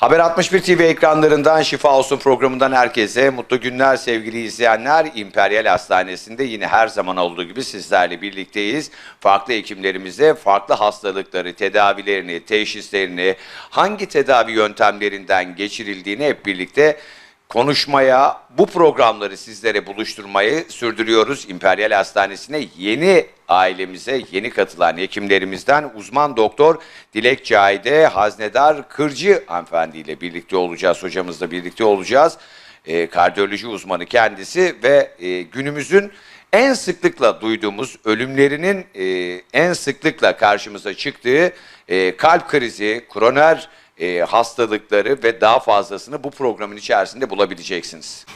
Haber 61 TV ekranlarından Şifa Olsun programından herkese mutlu günler sevgili izleyenler. İmperyal Hastanesi'nde yine her zaman olduğu gibi sizlerle birlikteyiz. Farklı hekimlerimize farklı hastalıkları, tedavilerini, teşhislerini, hangi tedavi yöntemlerinden geçirildiğini hep birlikte konuşmaya, bu programları sizlere buluşturmayı sürdürüyoruz. İmperyal Hastanesi'ne yeni ailemize yeni katılan hekimlerimizden uzman doktor Dilek Cahide Haznedar Kırcı hanımefendi ile birlikte olacağız. Hocamızla birlikte olacağız. Ee, kardiyoloji uzmanı kendisi ve e, günümüzün en sıklıkla duyduğumuz ölümlerinin e, en sıklıkla karşımıza çıktığı e, kalp krizi, koroner e, hastalıkları ve daha fazlasını bu programın içerisinde bulabileceksiniz.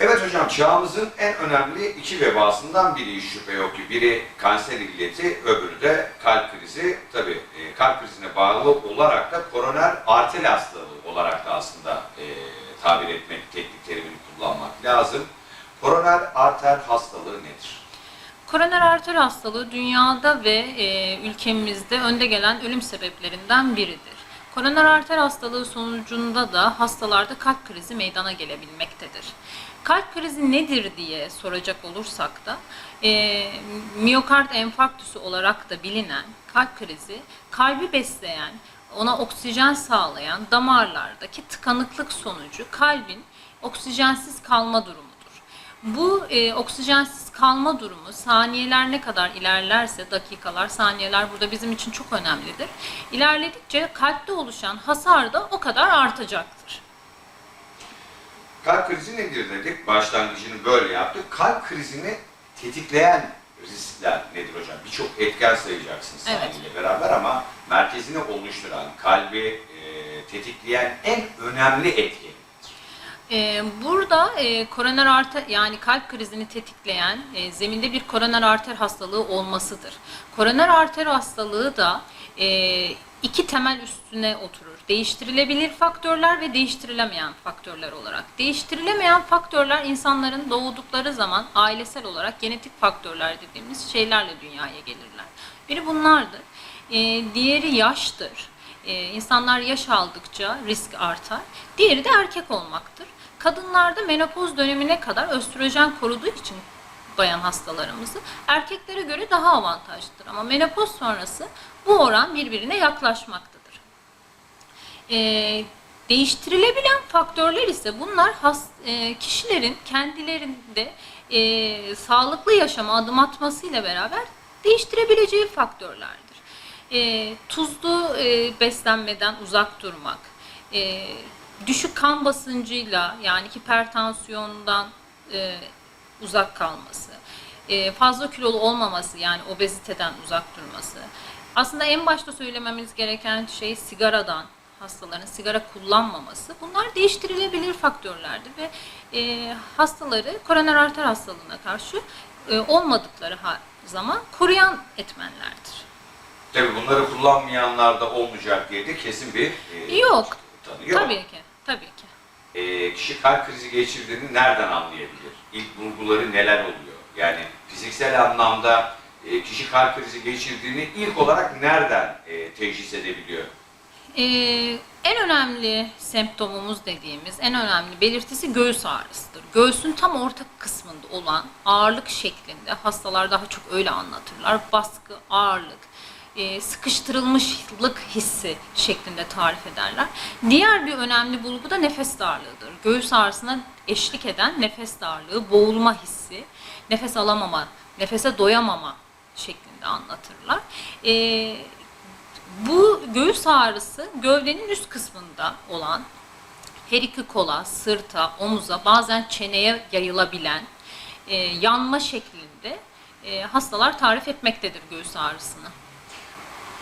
Evet hocam çağımızın en önemli iki vebasından biri hiç şüphe yok ki. Biri kanser illeti, öbürü de kalp krizi. Tabii e, kalp krizine bağlı olarak da koroner arter hastalığı olarak da aslında e, tabir etmek, teknik terimini kullanmak lazım. Koroner arter hastalığı nedir? Koroner arter hastalığı dünyada ve e, ülkemizde önde gelen ölüm sebeplerinden biridir. Koroner arter hastalığı sonucunda da hastalarda kalp krizi meydana gelebilmektedir. Kalp krizi nedir diye soracak olursak da e, miyokard enfarktüsü olarak da bilinen kalp krizi kalbi besleyen, ona oksijen sağlayan damarlardaki tıkanıklık sonucu kalbin oksijensiz kalma durumudur. Bu e, oksijensiz kalma durumu saniyeler ne kadar ilerlerse dakikalar, saniyeler burada bizim için çok önemlidir. İlerledikçe kalpte oluşan hasar da o kadar artacaktır. Kalp krizi nedir dedik. Başlangıcını böyle yaptık. Kalp krizini tetikleyen riskler nedir hocam? Birçok etken sayacaksınız Evet. beraber ama merkezini oluşturan, kalbi e, tetikleyen en önemli etki. Ee, burada e, koroner arter yani kalp krizini tetikleyen e, zeminde bir koroner arter hastalığı olmasıdır. Koroner arter hastalığı da e, iki temel üstüne oturur. Değiştirilebilir faktörler ve değiştirilemeyen faktörler olarak. Değiştirilemeyen faktörler insanların doğdukları zaman ailesel olarak genetik faktörler dediğimiz şeylerle dünyaya gelirler. Biri bunlardır. E, diğeri yaştır. Ee, insanlar yaş aldıkça risk artar. Diğeri de erkek olmaktır. Kadınlarda menopoz dönemine kadar östrojen koruduğu için bayan hastalarımızı erkeklere göre daha avantajlıdır. Ama menopoz sonrası bu oran birbirine yaklaşmaktadır. Ee, değiştirilebilen faktörler ise bunlar has, e, kişilerin kendilerinde e, sağlıklı yaşama adım atmasıyla beraber değiştirebileceği faktörlerdir. E, tuzlu e, beslenmeden uzak durmak, e, düşük kan basıncıyla yani hipertansiyondan e, uzak kalması, e, fazla kilolu olmaması yani obeziteden uzak durması. Aslında en başta söylememiz gereken şey sigaradan, hastaların sigara kullanmaması. Bunlar değiştirilebilir faktörlerdir ve e, hastaları koroner arter hastalığına karşı e, olmadıkları zaman koruyan etmenlerdir. Tabii bunları kullanmayanlar da olmayacak diye de kesin bir e, Yok. tanı yok. Tabii ki, tabii ki. E, kişi kalp krizi geçirdiğini nereden anlayabilir? İlk bulguları neler oluyor? Yani fiziksel anlamda e, kişi kalp krizi geçirdiğini ilk olarak nereden e, teşhis edebiliyor? Ee, en önemli semptomumuz dediğimiz, en önemli belirtisi göğüs ağrısıdır. Göğsün tam orta kısmında olan ağırlık şeklinde, hastalar daha çok öyle anlatırlar, baskı, ağırlık, e, sıkıştırılmışlık hissi şeklinde tarif ederler. Diğer bir önemli bulgu da nefes darlığıdır. Göğüs ağrısına eşlik eden nefes darlığı, boğulma hissi, nefes alamama, nefese doyamama şeklinde anlatırlar. Ee, bu göğüs ağrısı gövdenin üst kısmında olan her iki kola, sırta, omuza, bazen çeneye yayılabilen e, yanma şeklinde e, hastalar tarif etmektedir göğüs ağrısını.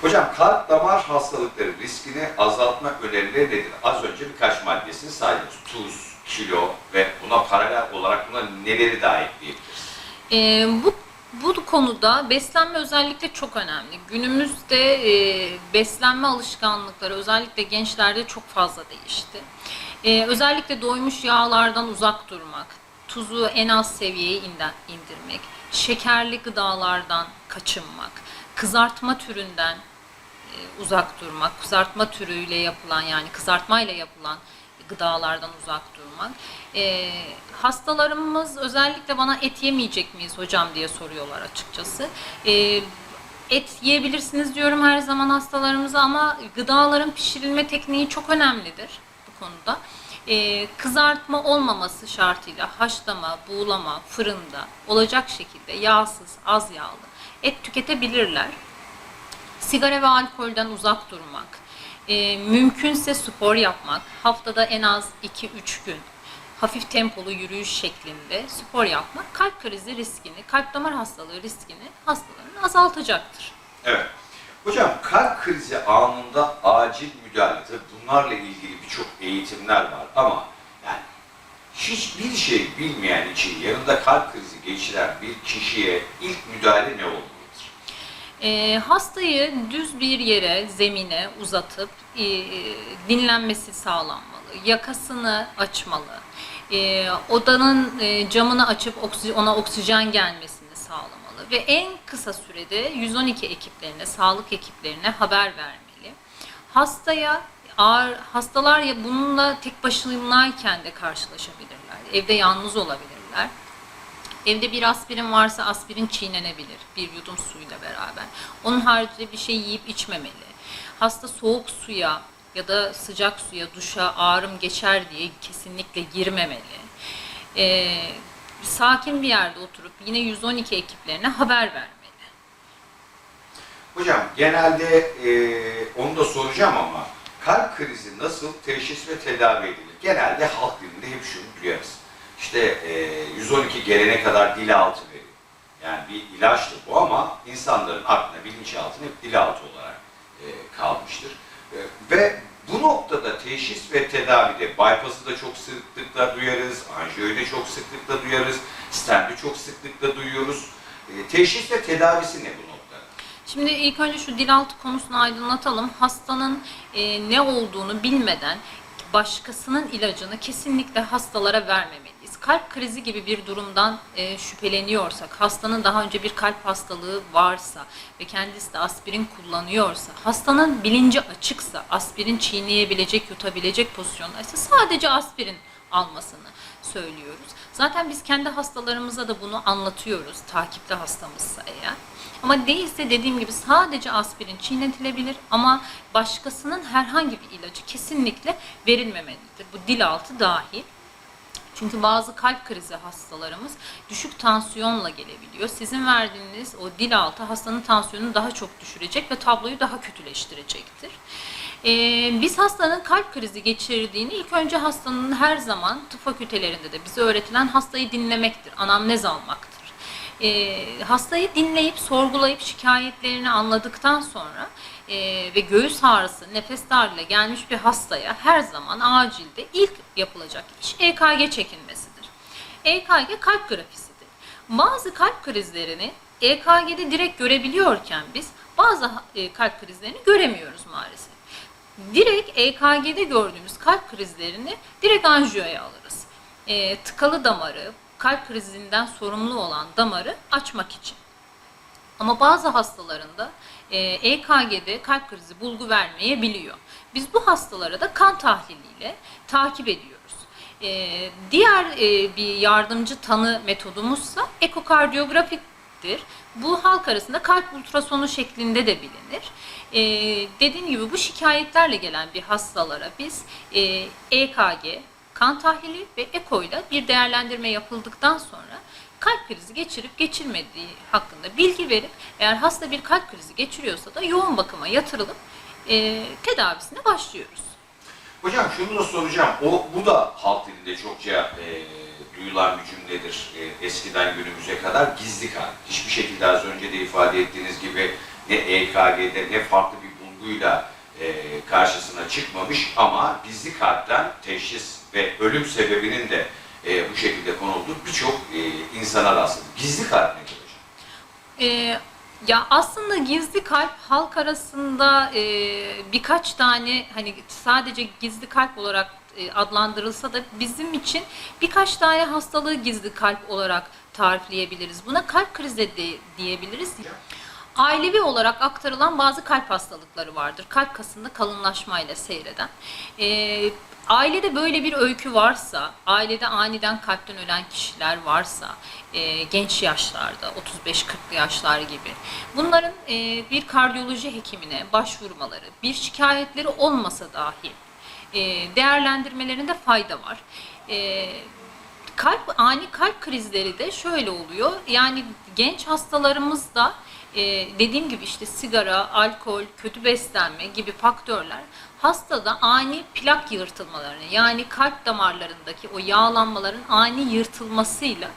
Hocam kalp damar hastalıkları riskini azaltma önerileri nedir? Az önce birkaç maddesini saydınız. Tuz, kilo ve buna paralel olarak buna neleri daha ekleyebiliriz? E, bu bu konuda beslenme özellikle çok önemli. Günümüzde e, beslenme alışkanlıkları özellikle gençlerde çok fazla değişti. E, özellikle doymuş yağlardan uzak durmak, tuzu en az seviyeye indirmek, şekerli gıdalardan kaçınmak, kızartma türünden uzak durmak, kızartma türüyle yapılan yani kızartmayla yapılan gıdalardan uzak durmak. E, hastalarımız özellikle bana et yemeyecek miyiz hocam diye soruyorlar açıkçası. E, et yiyebilirsiniz diyorum her zaman hastalarımıza ama gıdaların pişirilme tekniği çok önemlidir bu konuda. Ee, kızartma olmaması şartıyla haşlama, buğulama, fırında olacak şekilde yağsız, az yağlı et tüketebilirler. Sigara ve alkolden uzak durmak, ee, mümkünse spor yapmak, haftada en az 2-3 gün hafif tempolu yürüyüş şeklinde spor yapmak kalp krizi riskini, kalp damar hastalığı riskini hastaların azaltacaktır. Evet. Hocam kalp krizi anında acil müdahale. Tabii bunlarla ilgili birçok eğitimler var ama yani hiçbir şey bilmeyen için yanında kalp krizi geçiren bir kişiye ilk müdahale ne olmalıdır? E, hastayı düz bir yere, zemine uzatıp e, dinlenmesi sağlanmalı. Yakasını açmalı. E, odanın e, camını açıp oksi- ona oksijen gelmesini sağlamalı. Ve en kısa sürede 112 ekiplerine, sağlık ekiplerine haber vermeli. Hastaya ağır hastalar ya bununla tek başınayken de karşılaşabilirler. Evde yalnız olabilirler. Evde bir aspirin varsa aspirin çiğnenebilir bir yudum suyla beraber. Onun haricinde bir şey yiyip içmemeli. Hasta soğuk suya ya da sıcak suya, duşa ağrım geçer diye kesinlikle girmemeli. Ee, sakin bir yerde oturup yine 112 ekiplerine haber vermeli. Hocam genelde e, onu da soracağım ama kalp krizi nasıl teşhis ve tedavi edilir? Genelde halk dilinde hep şunu duyarız. İşte e, 112 gelene kadar dil altı verin. Yani bir ilaçtır bu ama insanların aklına, bilinçaltına hep dil altı olarak e, kalmıştır. E, ve bu noktada teşhis ve tedavide bypass'ı da çok sıklıkla duyarız, anjiyoyu da çok sıklıkla duyarız, stent'i çok sıklıkla duyuyoruz. E, teşhis ve tedavisi ne bu noktada? Şimdi ilk önce şu dil altı konusunu aydınlatalım. Hastanın e, ne olduğunu bilmeden başkasının ilacını kesinlikle hastalara vermemeliyiz. Kalp krizi gibi bir durumdan e, şüpheleniyorsak, hastanın daha önce bir kalp hastalığı varsa ve kendisi de aspirin kullanıyorsa, hastanın bilinci açıksa, aspirin çiğneyebilecek, yutabilecek pozisyondaysa sadece aspirin almasını söylüyoruz. Zaten biz kendi hastalarımıza da bunu anlatıyoruz, takipte hastamızsa eğer. Ama değilse dediğim gibi sadece aspirin çiğnetilebilir ama başkasının herhangi bir ilacı kesinlikle verilmemelidir. Bu dil altı dahil. Çünkü bazı kalp krizi hastalarımız düşük tansiyonla gelebiliyor. Sizin verdiğiniz o dil altı hastanın tansiyonunu daha çok düşürecek ve tabloyu daha kötüleştirecektir. Ee, biz hastanın kalp krizi geçirdiğini ilk önce hastanın her zaman tıp fakültelerinde de bize öğretilen hastayı dinlemektir, anamnez almaktır. Ee, hastayı dinleyip, sorgulayıp şikayetlerini anladıktan sonra e, ve göğüs ağrısı, nefes darlığıyla gelmiş bir hastaya her zaman acilde ilk yapılacak iş EKG çekilmesidir. EKG kalp grafisidir. Bazı kalp krizlerini EKG'de direkt görebiliyorken biz bazı e, kalp krizlerini göremiyoruz maalesef. Direkt EKG'de gördüğümüz kalp krizlerini direkt anjiyoya alırız. E, tıkalı damarı, kalp krizinden sorumlu olan damarı açmak için. Ama bazı hastalarında EKG'de kalp krizi bulgu vermeyebiliyor. Biz bu hastalara da kan tahliliyle takip ediyoruz. E, diğer e, bir yardımcı tanı metodumuzsa ekokardiyografiktir. Bu halk arasında kalp ultrasonu şeklinde de bilinir. E, dediğim gibi bu şikayetlerle gelen bir hastalara biz e, EKG, kan tahlili ve eko ile bir değerlendirme yapıldıktan sonra kalp krizi geçirip geçirmediği hakkında bilgi verip eğer hasta bir kalp krizi geçiriyorsa da yoğun bakıma yatırılıp e, tedavisine başlıyoruz. Hocam şunu da soracağım. O bu da halk dilinde çokça e, duyulan bir cümledir. E, eskiden günümüze kadar gizli kalp. Hiçbir şekilde az önce de ifade ettiğiniz gibi ne EKG'de ne farklı bir bulguyla e, karşısına çıkmamış ama gizli kalpten teşhis ve ölüm sebebinin de e, bu şekilde konulduğu birçok e, insana rastladık. Gizli kalp nedir hocam? E, ya aslında gizli kalp halk arasında e, birkaç tane hani sadece gizli kalp olarak e, adlandırılsa da bizim için birkaç tane hastalığı gizli kalp olarak tarifleyebiliriz. Buna kalp krizi de diyebiliriz. ailevi olarak aktarılan bazı kalp hastalıkları vardır. Kalp kasında kalınlaşmayla seyreden. Ee, ailede böyle bir öykü varsa, ailede aniden kalpten ölen kişiler varsa, e, genç yaşlarda, 35-40 yaşlar gibi, bunların e, bir kardiyoloji hekimine başvurmaları, bir şikayetleri olmasa dahi e, değerlendirmelerinde fayda var. E, kalp ani kalp krizleri de şöyle oluyor. Yani genç hastalarımızda e, dediğim gibi işte sigara, alkol, kötü beslenme gibi faktörler hastada ani plak yırtılmalarını yani kalp damarlarındaki o yağlanmaların ani yırtılmasıyla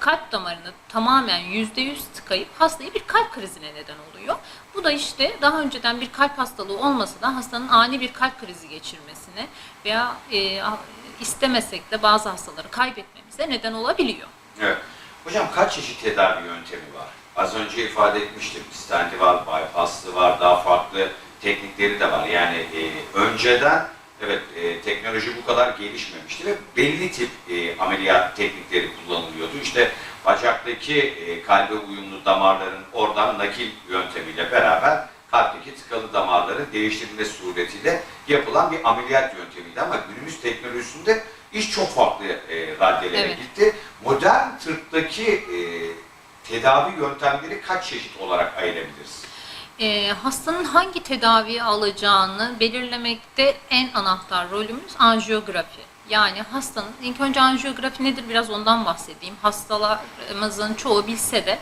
kalp damarını tamamen %100 tıkayıp hastaya bir kalp krizine neden oluyor. Bu da işte daha önceden bir kalp hastalığı olmasa da hastanın ani bir kalp krizi geçirmesine veya e, istemesek de bazı hastaları kaybetmemize neden olabiliyor. Evet. Hocam kaç çeşit tedavi yöntemi var? Az önce ifade etmiştim. Stenti var, bypasslı var, daha farklı teknikleri de var. Yani e, önceden evet e, teknoloji bu kadar gelişmemişti ve belli tip e, ameliyat teknikleri kullanılıyordu. İşte bacaktaki e, kalbe uyumlu damarların oradan nakil yöntemiyle beraber kalpteki tıkalı damarların değiştirilmesi suretiyle yapılan bir ameliyat yöntemiydi ama günümüz teknolojisinde iş çok farklı e, raddelere Evet. gitti. Modern tıptaki e, tedavi yöntemleri kaç çeşit olarak ayırabiliriz? E, hastanın hangi tedaviyi alacağını belirlemekte en anahtar rolümüz anjiyografi. Yani hastanın, ilk önce anjiyografi nedir biraz ondan bahsedeyim. Hastalarımızın çoğu bilse de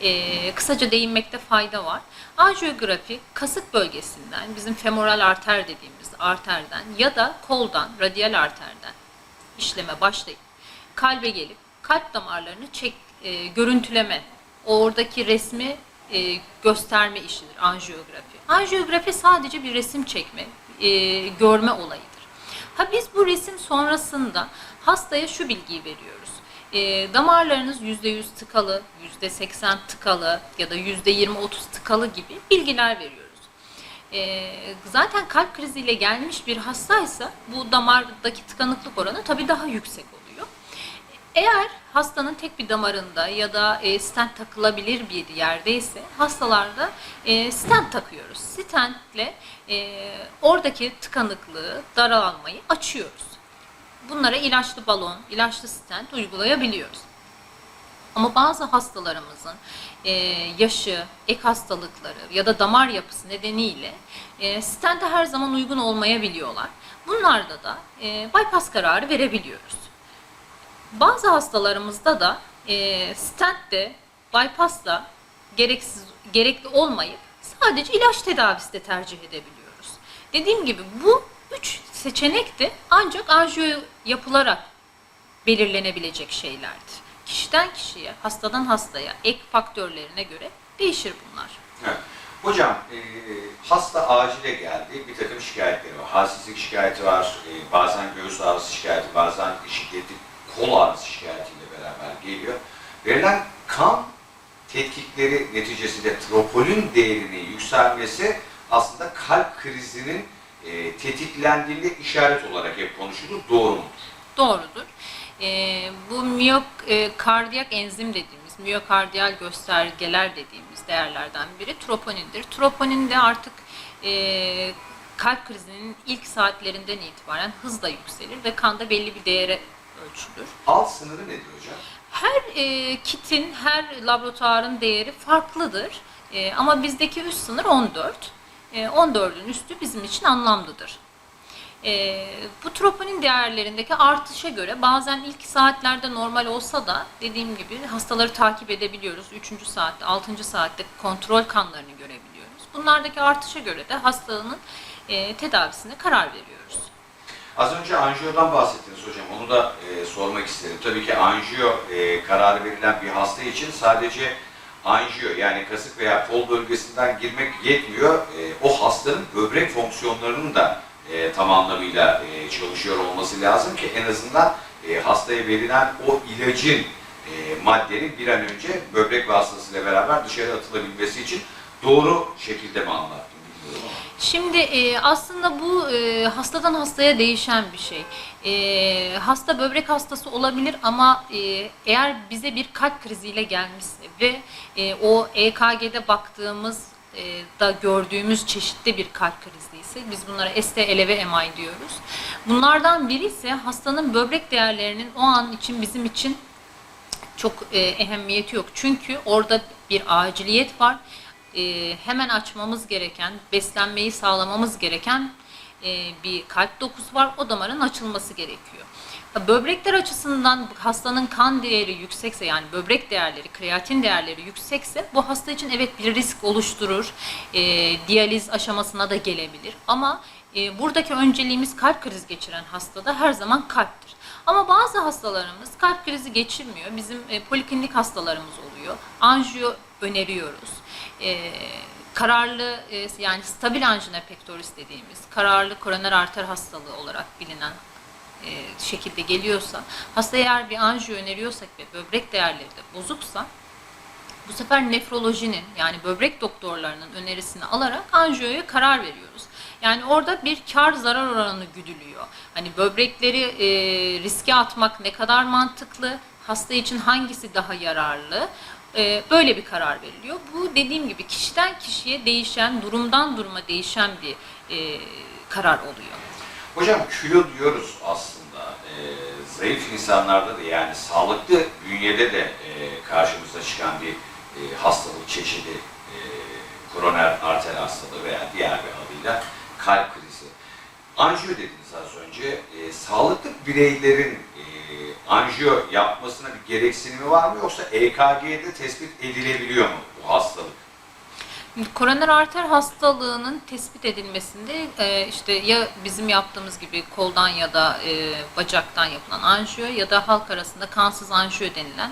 e, kısaca değinmekte fayda var. Anjiyografi kasık bölgesinden, bizim femoral arter dediğimiz arterden ya da koldan, radyal arterden işleme başlayıp kalbe gelip kalp damarlarını çek, e, görüntüleme, oradaki resmi e, gösterme işidir anjiyografi. Anjiyografi sadece bir resim çekme, e, görme olayıdır. Ha biz bu resim sonrasında hastaya şu bilgiyi veriyoruz. E, damarlarınız %100 tıkalı, %80 tıkalı ya da %20-30 tıkalı gibi bilgiler veriyoruz. E, zaten kalp kriziyle gelmiş bir hastaysa bu damardaki tıkanıklık oranı tabii daha yüksek oluyor. Eğer hastanın tek bir damarında ya da e, stent takılabilir bir yerdeyse hastalarda e, stent takıyoruz. Stentle e, oradaki tıkanıklığı, daralmayı açıyoruz. Bunlara ilaçlı balon, ilaçlı stent uygulayabiliyoruz. Ama bazı hastalarımızın e, yaşı, ek hastalıkları ya da damar yapısı nedeniyle e, stente her zaman uygun olmayabiliyorlar. Bunlarda da e, bypass kararı verebiliyoruz. Bazı hastalarımızda da e, stent de bypassla gereksiz gerekli olmayıp sadece ilaç tedavisi de tercih edebiliyoruz. Dediğim gibi bu üç seçenek de ancak anjiyo yapılarak belirlenebilecek şeylerdir. Kişiden kişiye, hastadan hastaya, ek faktörlerine göre değişir bunlar. Evet. Hocam e, hasta acile geldi, bir takım şikayetleri var. Halsizlik şikayeti var, e, bazen göğüs ağrısı şikayeti, bazen şiddetli kol ağrısı şikayetiyle beraber geliyor. Verilen kan tetkikleri neticesinde troponin değerinin yükselmesi aslında kalp krizinin e, tetiklendiğinde işaret olarak hep konuşulur. Doğru mudur? Doğrudur. Ee, bu miyok, e, enzim dediğimiz, miyokardiyal göstergeler dediğimiz değerlerden biri troponindir. Troponin de artık e, kalp krizinin ilk saatlerinden itibaren hızla yükselir ve kanda belli bir değere ölçülür. Alt sınırı nedir hocam? Her e, kitin, her laboratuvarın değeri farklıdır. E, ama bizdeki üst sınır 14. E, 14'ün üstü bizim için anlamlıdır. E, bu troponin değerlerindeki artışa göre bazen ilk saatlerde normal olsa da dediğim gibi hastaları takip edebiliyoruz. 3. saatte, 6. saatte kontrol kanlarını görebiliyoruz. Bunlardaki artışa göre de hastalığın e, tedavisine karar veriyoruz. Az önce anjiyodan bahsettiniz hocam. Onu da e, sormak isterim. Tabii ki anjiyo e, kararı verilen bir hasta için sadece anjiyo yani kasık veya kol bölgesinden girmek yetmiyor. E, o hastanın böbrek fonksiyonlarının da e, tam anlamıyla e, çalışıyor olması lazım ki en azından e, hastaya verilen o ilacın e, maddenin bir an önce böbrek vasıtasıyla beraber dışarı atılabilmesi için doğru şekilde mi anlattım bilmiyorum. Şimdi e, aslında bu e, hastadan hastaya değişen bir şey. E, hasta böbrek hastası olabilir ama e, eğer bize bir kalp kriziyle gelmişse ve e, o EKG'de baktığımız e, da gördüğümüz çeşitli bir kalp krizi ise biz bunlara ST, eleve MI diyoruz. Bunlardan biri ise hastanın böbrek değerlerinin o an için bizim için çok e, ehemmiyeti yok. Çünkü orada bir aciliyet var. E, hemen açmamız gereken, beslenmeyi sağlamamız gereken e, bir kalp dokusu var. O damarın açılması gerekiyor. Böbrekler açısından hastanın kan değeri yüksekse yani böbrek değerleri, kreatin değerleri yüksekse bu hasta için evet bir risk oluşturur. E, diyaliz aşamasına da gelebilir. Ama e, buradaki önceliğimiz kalp krizi geçiren hastada her zaman kalptir. Ama bazı hastalarımız kalp krizi geçirmiyor. Bizim e, poliklinik hastalarımız oluyor. Anjiyo öneriyoruz. E, kararlı e, yani stabil angina pectoris dediğimiz kararlı koroner arter hastalığı olarak bilinen e, şekilde geliyorsa hastaya eğer bir anjiyo öneriyorsak ve böbrek değerleri de bozuksa bu sefer nefrolojinin yani böbrek doktorlarının önerisini alarak anjiyoya karar veriyoruz. Yani orada bir kar zarar oranı güdülüyor. Hani böbrekleri e, riske atmak ne kadar mantıklı, hasta için hangisi daha yararlı, böyle bir karar veriliyor. Bu dediğim gibi kişiden kişiye değişen, durumdan duruma değişen bir e, karar oluyor. Hocam kilo diyoruz aslında. Ee, zayıf insanlarda da yani sağlıklı bünyede de e, karşımıza çıkan bir e, hastalık çeşidi koroner arter hastalığı veya diğer bir adıyla kalp krizi. Anjiyo dediniz az önce. E, sağlıklı bireylerin anjiyo yapmasına bir gereksinimi var mı yoksa EKG'de tespit edilebiliyor mu bu hastalık? Koroner arter hastalığının tespit edilmesinde e, işte ya bizim yaptığımız gibi koldan ya da e, bacaktan yapılan anjiyo ya da halk arasında kansız anjiyo denilen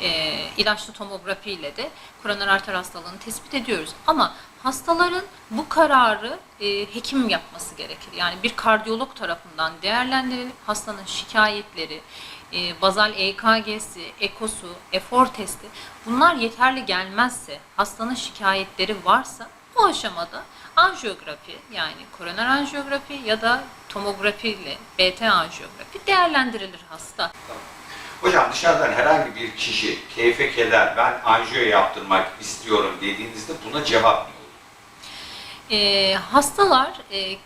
e, ilaçlı tomografi ile de koroner arter hastalığını tespit ediyoruz. Ama hastaların bu kararı hekim yapması gerekir. Yani bir kardiyolog tarafından değerlendirilip hastanın şikayetleri, e, bazal EKG'si, ekosu, efor testi bunlar yeterli gelmezse, hastanın şikayetleri varsa bu aşamada anjiyografi yani koroner anjiyografi ya da tomografi ile BT anjiyografi değerlendirilir hasta. Hocam dışarıdan herhangi bir kişi keyfe keder ben anjiyo yaptırmak istiyorum dediğinizde buna cevap ne olur? E, hastalar e,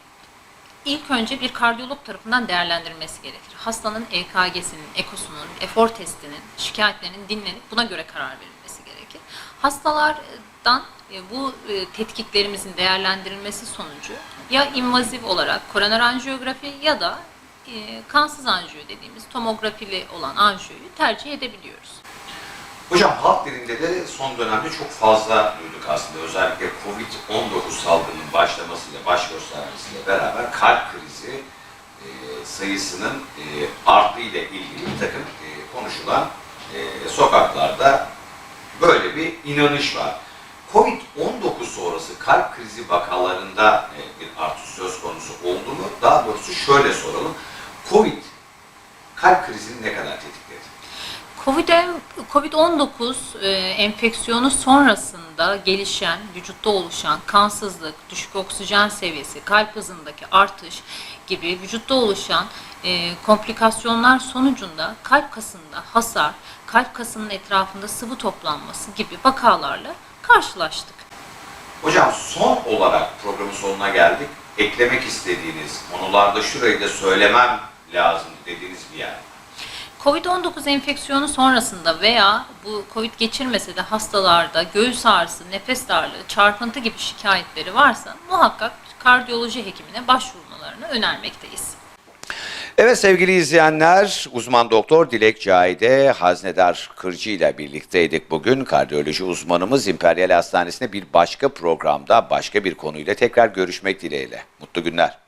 ilk önce bir kardiyolog tarafından değerlendirilmesi gerekir. Hastanın EKG'sinin, ekosunun, efor testinin, şikayetlerinin dinlenip buna göre karar verilmesi gerekir. Hastalardan e, bu e, tetkiklerimizin değerlendirilmesi sonucu ya invaziv olarak koroner anjiyografi ya da e, kansız anjiyo dediğimiz tomografili olan anjiyoyu tercih edebiliyoruz. Hocam halk dilinde de son dönemde çok fazla duyduk aslında. Özellikle Covid-19 salgının başlamasıyla, baş göstermesiyle beraber kalp krizi e, sayısının e, arttığı ile ilgili bir takım e, konuşulan e, sokaklarda böyle bir inanış var. Covid-19 sonrası kalp krizi vakalarında e, bir artış söz konusu oldu mu? Daha doğrusu şöyle soralım. Covid kalp krizini ne kadar tetikledi? Covid- Covid-19 e, enfeksiyonu sonrasında gelişen, vücutta oluşan kansızlık, düşük oksijen seviyesi, kalp hızındaki artış gibi vücutta oluşan e, komplikasyonlar sonucunda kalp kasında hasar, kalp kasının etrafında sıvı toplanması gibi vakalarla karşılaştık. Hocam son olarak programın sonuna geldik. Eklemek istediğiniz konularda şurayı da söylemem lazım dediğiniz bir yer. Var. Covid-19 enfeksiyonu sonrasında veya bu Covid geçirmese de hastalarda göğüs ağrısı, nefes darlığı, çarpıntı gibi şikayetleri varsa muhakkak kardiyoloji hekimine başvurmalarını önermekteyiz. Evet sevgili izleyenler, uzman doktor Dilek Cahide Haznedar Kırcı ile birlikteydik bugün. Kardiyoloji uzmanımız İmperial Hastanesi'nde bir başka programda başka bir konuyla tekrar görüşmek dileğiyle. Mutlu günler.